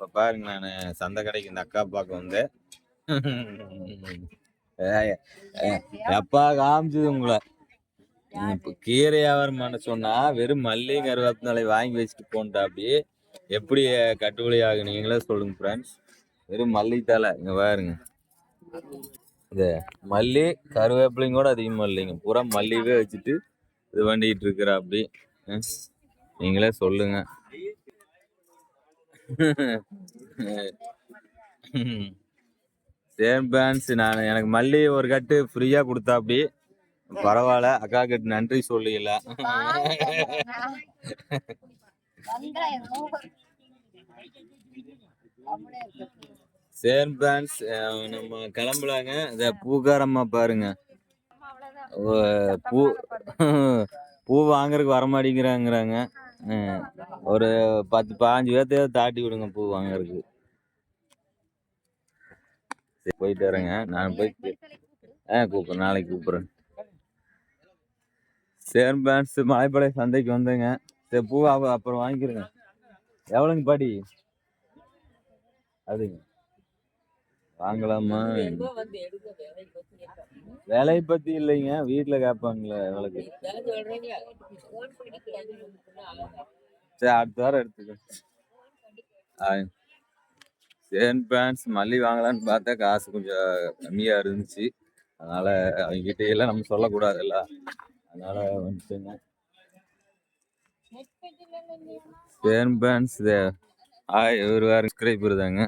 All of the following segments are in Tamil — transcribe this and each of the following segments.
இப்போ பாருங்க நான் சந்தை கடைக்கு இந்த அக்கா பார்க்க வந்தேன். எப்பா காமிச்சது உங்களை? இப்போ இப்ப கீரை வியாபாரம் சொன்னா வெறும் மல்லி கருவேப்பிலை வாங்கி வச்சுட்டு போன்ட்டா அப்படி. எப்படி கட்டுப்படி ஆகும் நீங்களே சொல்லுங்க ஃப்ரெண்ட்ஸ் வெறும் மல்லி தலை இங்க பாருங்க. இந்த மல்லி கருவேப்பிலையும் கூட அதிகமாக இல்லைங்க. பூரா மல்லியவே வச்சுட்டு இது பண்ணிட்டு இருக்கிற அப்படி. ம், நீங்களே சொல்லுங்க. சேம் பேன்ஸ் நான் எனக்கு மல்லி ஒரு கட்டு ஃப்ரீயா கொடுத்தா அப்படி பரவாயில்ல அக்கா கிட்ட நன்றி சொல்லிக்கல சேம் பேன்ஸ் நம்ம கிளம்பலாங்க இந்த பூக்காரம்மா பாருங்க. பூ பூ வாங்குறதுக்கு வர மாட்டேங்கிறாங்கிறாங்க ஒரு பத்து பாஞ்சு பேர்த்தையாவது தாட்டி விடுங்க பூ வாங்குறதுக்கு. சரி, போயிட்டு வரேங்க. நான் போய் ஆ கூப்பிட்றேன் நாளைக்கு கூப்பிட்றேன். சரி பேன்ஸ் மலைப்பாளைய சந்தைக்கு வந்தேங்க. சரி பூ அப்புறம் வாங்கிக்கிறேங்க. எவ்வளோங்க பாடி அதுங்க. வாங்கலாமா? விலையை பத்தி இல்லைங்க. வீட்டுல கேட்பாங்களே எவ்வளோக்கு சரி அடுத்த வாரம் எடுத்துக்க. சேன் பேண்ட்ஸ் மல்லி வாங்கலாம்னு பார்த்தா காசு கொஞ்சம் கம்மியா இருந்துச்சு. அதனால அவங்க கிட்ட எல்லாம் நம்ம சொல்லக்கூடாதுல்ல அதனால வந்துட்டுங்க. சேன் பேண்ட்ஸ் ஆய் ஒரு வாரம் சப்ஸ்கிரைபர் தாங்க.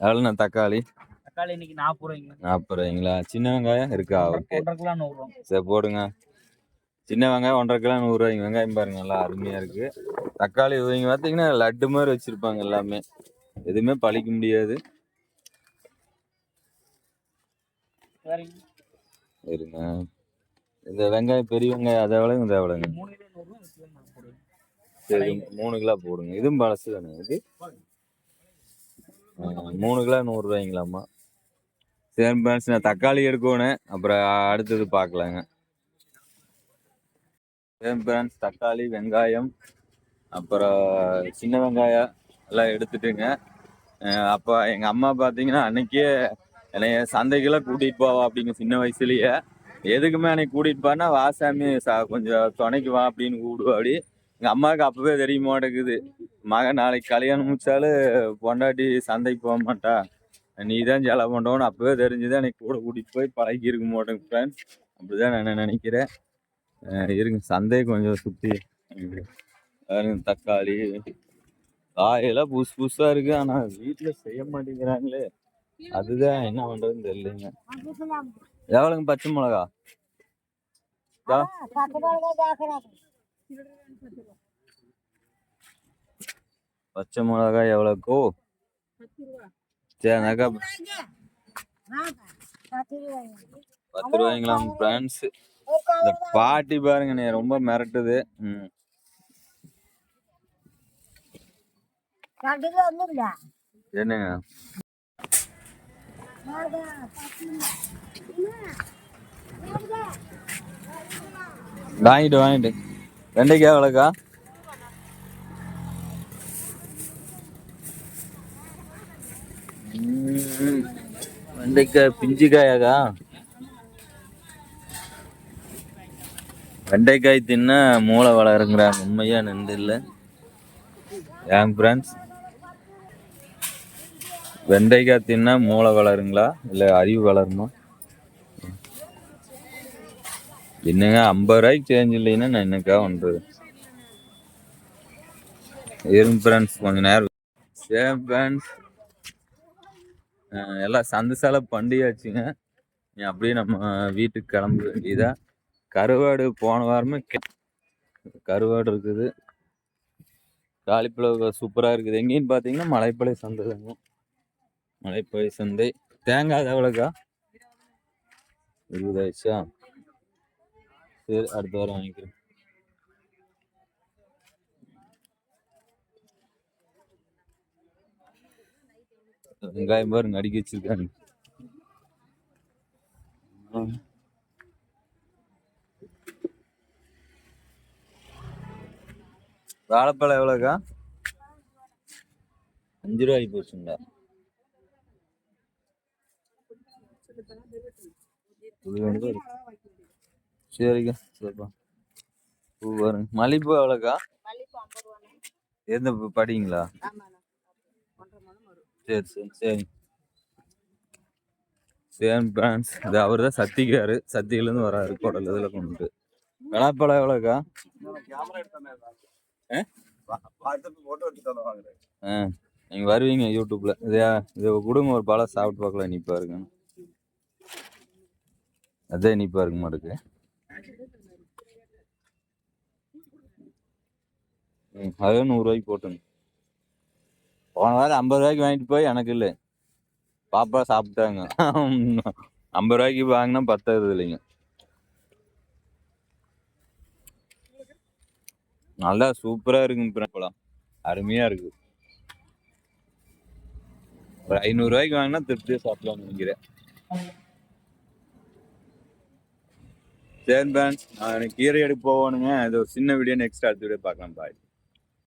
எவ்வளோண்ணா தக்காளி? தக்காளி இன்னைக்கு நாற்பது ரூபாய்ங்க. நாற்பது ரூபாய்ங்களா? சின்ன வெங்காயம் இருக்கா? ஓகே. ஒன்றரை கிலோ சரி போடுங்க. சின்ன வெங்காயம் ஒன்றரை கிலோ நூறுரூவாய்ங்க வெங்காயம் பாருங்க நல்லா அருமையா இருக்கு. தக்காளி இவங்க பார்த்தீங்கன்னா லட்டு மாதிரி வச்சிருப்பாங்க எல்லாமே. எதுவுமே பழிக்க முடியாது. சரிங்க இருங்க. இந்த வெங்காயம் பெரிய வெங்காயம் அதை எவ்வளோங்க இதை எவ்வளோங்க சரி மூணு கிலோ போடுங்க. இதுவும் பழசு தானே இது? மூணு கிலோ நூறுரூவாய்ங்களாம்மா. சரி பேன்ஸ் நான் தக்காளி எடுக்கணும் அப்புறம் அடுத்தது பார்க்கலாங்க சேம் பேன்ஸ் தக்காளி வெங்காயம் அப்புறம் சின்ன வெங்காயம் எல்லாம் எடுத்துட்டுங்க. அப்போ எங்கள் அம்மா பார்த்தீங்கன்னா அன்னைக்கே என்னைய சந்தைக்கெல்லாம் கூட்டிகிட்டு போவா அப்படிங்க சின்ன வயசுலயே. எதுக்குமே அன்னைக்கு கூட்டிகிட்டு போனா வாசாமி சா கொஞ்சம் துணைக்கு வா அப்படின்னு அப்படி எங்கள் அம்மாவுக்கு அப்பவே தெரிய மாட்டேங்குது. மகன் நாளைக்கு கல்யாணம் முடிச்சாலும் பொண்டாட்டி சந்தைக்கு போக மாட்டா. நீ தான் செலவு பண்ணுறோன்னு அப்போவே தெரிஞ்சுதான் எனக்கு கூட கூட்டிகிட்டு போய் பழகி இருக்க மாட்டேங்க ஃப்ரெண்ட்ஸ் அப்படிதான் நான் நினைக்கிறேன். இருங்க சந்தையை கொஞ்சம் சுற்றி தக்காளி காயெல்லாம் புதுசு புதுசாக இருக்கு. ஆனால் வீட்டில் செய்ய மாட்டேங்கிறாங்களே. அதுதான் என்ன பண்ணுறதுன்னு தெரியலங்க. எவ்வளோங்க பச்சை மிளகா? பச்சை மிளகா எவ்வளோக்கோ சரி அக்கா பத்து ரூபாய்ங்களாம் ஃப்ரெண்ட்ஸ் இந்த பாட்டி பாருங்க நீ ரொம்ப மிரட்டுது. ம். என்னங்க? வாங்கிட்டு வாங்கிட்டு. வெண்டைக்காய் எவ்வளோக்கா ம், வெண்டைக்காய் పింజికాయగా வெண்டைக்காய் தின்னா மூளை வளருங்கிறாங்க. உண்மையா நண்டு இல்லை. ஏன் ஃப்ரெண்ட்ஸ் வெண்டைக்காய் தின்னா மூளை வளருங்களா? இல்லை அறிவு வளருமா? என்னங்க ஐம்பது ரூபாய்க்கு சேஞ்ச் இல்லைன்னா நான் என்னக்கா ஒன்று இருங்க ஃப்ரெண்ட்ஸ் கொஞ்ச நேரம். சேம் ஃப்ரெண்ட்ஸ் எல்லாம் சந்தை சேலை பண்டிகாச்சுங்க நீ அப்படியே நம்ம வீட்டுக்கு கிளம்ப வேண்டியதா? கருவாடு போன வாரமே கருவாடு இருக்குது. காலிஃப்ளவர் சூப்பராக இருக்குது. எங்கேன்னு பார்த்தீங்கன்னா மலைப்பழை சந்தை தாங்க மலைப்பழை சந்தை. தேங்காய் எவ்வளோக்கா இருபதாயிடுச்சா? சரி அடுத்த வாரம் வாங்கிக்கிறேன். வெங்காயம் பாருங்க அடிக்க வச்சிருக்காங்க. வாழைப்பழம் எவ்வளோக்கா? அஞ்சு ரூபாய்க்கு போச்சுங்களா புளிவெண்டு இருக்கு. சரிக்கா சரிப்பா. பூ பாருங்க. மல்லிப்பூ எவ்வளோக்கா? எந்த பூ படிங்களா ஆமாண்ணா ஒன்றரை மணம் வரும் சரி சரி சரி. சேம் பிரான்ஸ். இது அவர் தான் சத்திக்காரு சத்தியிலேருந்து வராரு குடல் இதில் கொண்டுட்டு. விளாப்பழம் எவ்வளோக்கா? ஆ? நீங்கள் வருவீங்க யூடியூப்பில் இதையா? இதை கொடுங்க ஒரு பழம் சாப்பிட்டு பார்க்கலாம். இனிப்பாக இருக்குன்னு அதே இனிப்பாக இருக்க மாட்டுக்கு. ம் அதே நூறுரூவாய்க்கு போட்டுங்க. போன வாரம் ஐம்பது ரூபாய்க்கு வாங்கிட்டு போய் எனக்கு இல்லை. பாப்பா சாப்பிட்டாங்க. ஐம்பது ரூபாய்க்கு வாங்கினா பத்தாது இல்லைங்க. நல்லா சூப்பரா இருக்குங்க பழம். அருமையா இருக்கு. ஒரு ஐநூறு ரூபாய்க்கு வாங்கினா திருப்தியா சாப்பிடலாம் நினைக்கிறேன். சரி பேன்ஸ் நான் கீரை எடுக்க போவானுங்க அது ஒரு சின்ன வீடியோ நெக்ஸ்ட் அடுத்த வீடியோ பார்க்கலாம். பாய்